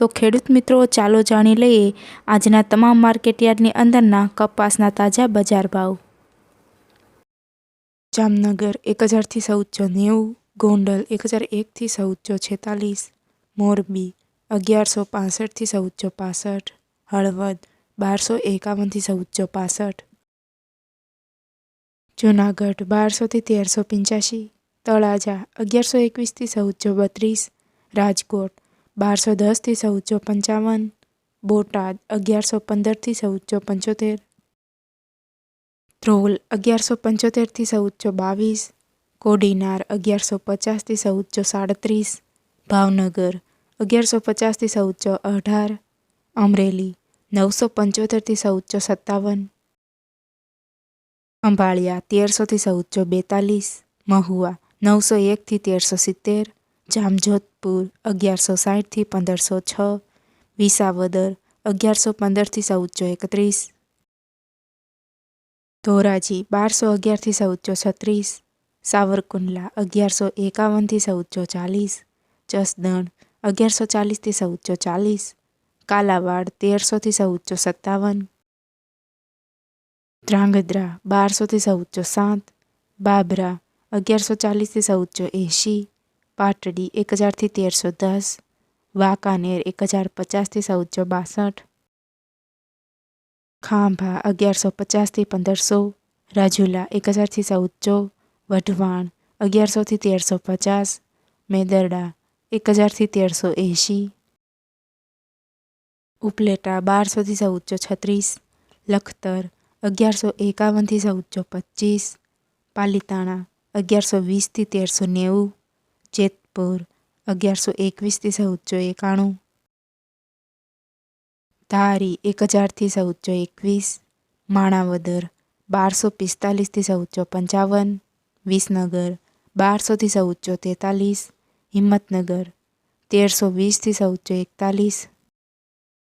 તો ખેડૂત મિત્રો, ચાલો જાણી લઈએ આજના તમામ માર્કેટયાર્ડની અંદરના કપાસના તાજા બજાર ભાવ. જામનગર એક હજારથી ચૌદસો નેવું, ગોંડલ એક હજાર એકથી ચૌદસો છેતાલીસ, મોરબી અગિયારસો પાસઠથી ચૌદસો પાસઠ, હળવદ બારસો એકાવનથી ચૌદસો પાસઠ, જૂનાગઢ બારસોથી તેરસો પંચ્યાસી, તળાજા અગિયારસો એકવીસથી ચૌદસો બત્રીસ, રાજકોટ બારસો દસથી ચૌદસો પંચાવન. બોટાદ અગિયારસો પંદરથી ચૌદસો પંચોતેર. ધ્રોલ અગિયારસો પંચોતેરથી ચૌદસો બાવીસ. કોડીનાર અગિયારસો પચાસથી ચૌદસો સાડત્રીસ. ભાવનગર અગિયારસો પચાસથી ચૌદસો અઢાર. અમરેલી નવસો પંચોતેરથી ચૌદસો સત્તાવન. અંબાળિયા તેરસોથી ચૌદસો બેતાલીસ. મહુવા નવસો એકથી તેરસો સિત્તેર. જામજોધપુર, અગિયારસો સાઠથી પંદરસો છ, વિસાવદર, અગિયારસો પંદરથી ચૌદસો એકત્રીસ. ધોરાજી, બારસો અગિયારથી ચૌદસો છત્રીસ. સાવરકુંડલા, અગિયારસો એકાવનથી ચૌદસો ચાલીસ. જસદણ, અગિયારસો ચાલીસથી ચૌદસો ચાલીસ. કાલાવાડ, તેરસોથી ચૌદસો સત્તાવન. ધ્રાંગધ્રા, બારસોથી ચૌદસો સાત. બાબરા, અગિયારસો ચાલીસથી ચૌદસો એંશી. પાટડી એક હજારથી તેરસો દસ, વાંકાનેર એક હજાર પચાસથી ચૌદસો બાસઠ, ખાંભા અગિયારસો પચાસથી પંદરસો, રાજુલા એક હજારથી ચૌદસો, વઢવાણ અગિયારસોથી તેરસો પચાસ, મેદરડા એક હજારથી તેરસો એંશી, ઉપલેટા બારસોથી ચૌદસો છત્રીસ, લખતર અગિયારસો એકાવનથી ચૌદસો પચીસ, પાલીતાણા અગિયારસો વીસથી તેરસો નેવું જેતપુર, અગિયારસો એકવીસથી ચૌદસો એકાણું. ધારી એક હજારથી ચૌદસો એકવીસ. માણાવદર, બારસો પિસ્તાલીસથી ચૌદસો પંચાવન. વિસનગર, બારસોથી ચૌદસો તેતાલીસ. હિંમતનગર, તેરસો વીસથી ચૌદસો એકતાલીસ.